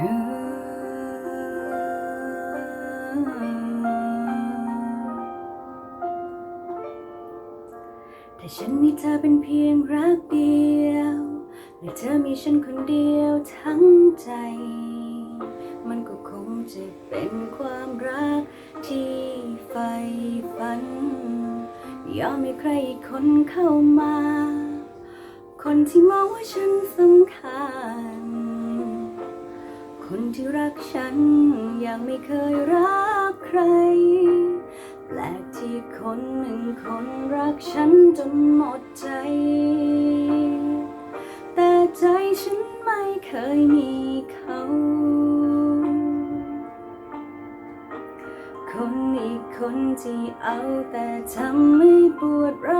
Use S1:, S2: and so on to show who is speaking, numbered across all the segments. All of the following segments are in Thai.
S1: แต่ฉันมีเธอเป็นเพียงรักเดียวและเธอมีฉันคนเดียวทั้งใจ มันก็คงจะเป็นความรักที่ใฝ่ฝัน ยอมให้ใครอีกคนเข้ามา คนที่มองว่าฉันสำคัญ คนที่รักฉันยังไม่เคยรักใคร แปลกที่คนหนึ่งคนรักฉันจนหมดใจ แต่ใจฉันไม่เคยมีเขา คนอีกคนที่เอาแต่ทำให้ปวดร้าว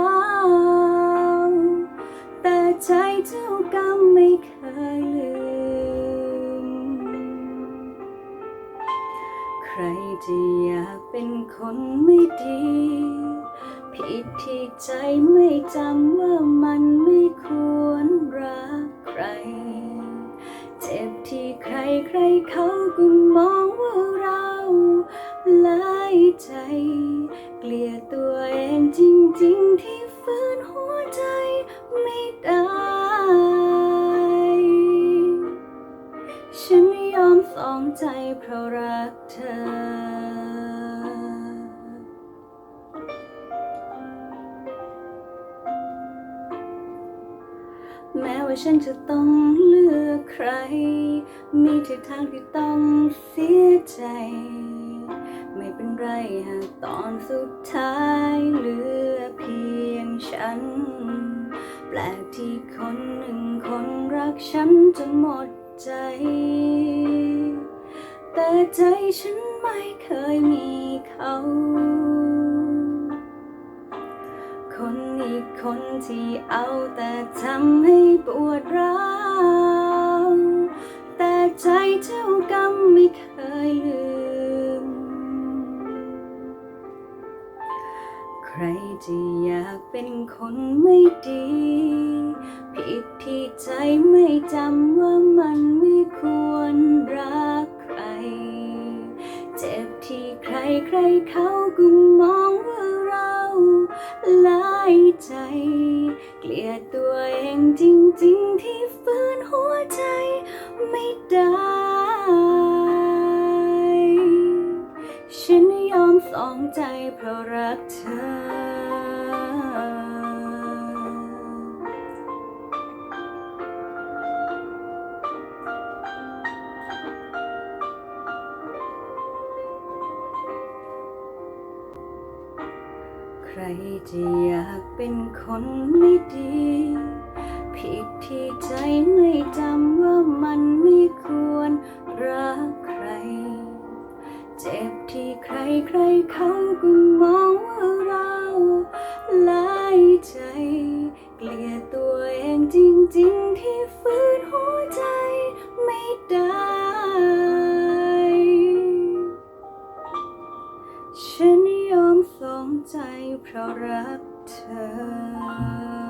S1: ใครจะอยากเป็นคนไม่ดี ผิดที่ใจไม่จำว่ามันไม่ควรรักใคร เจ็บที่ใครใครเขาก็มองว่าเราหลายใจ เกลียดตัวเองจริงๆที่ สองใจเพราะรักเธอ แม้ว่าฉันจะต้องเลือกใคร มีทิศทางที่ต้องเสียใจ ไม่เป็นไรหากตอนสุดท้ายเหลือเพียงฉัน แปลกที่คนหนึ่งคนรักฉันจนหมดใจ แต่ใจฉันไม่เคยมีเขา คนอีกคนที่เอาแต่ทำให้ปวดร้าวแต่ใจเจ้ากรรมไม่เคยลืม ใครจะอยากเป็นคนไม่ดีผิดที่ใจไม่จำว่ามันไม่ควรรัก ใครใครเขาก็มองว่าเราลายใจ เกลียดตัวเองจริงๆที่ฝืนหัวใจไม่ได้ ฉันยอมสองใจเพราะรักเธอ ใครจะอยากเป็นคนไม่ดี ผิดที่ใจไม่จำว่ามันไม่ควรรักใคร เจ็บที่ใครใครเขาก็มองว่าเราลายใจ เกลียดตัวเองจริงๆที่ฝืนหัวใจไม่ได้ เพราะรักเธอ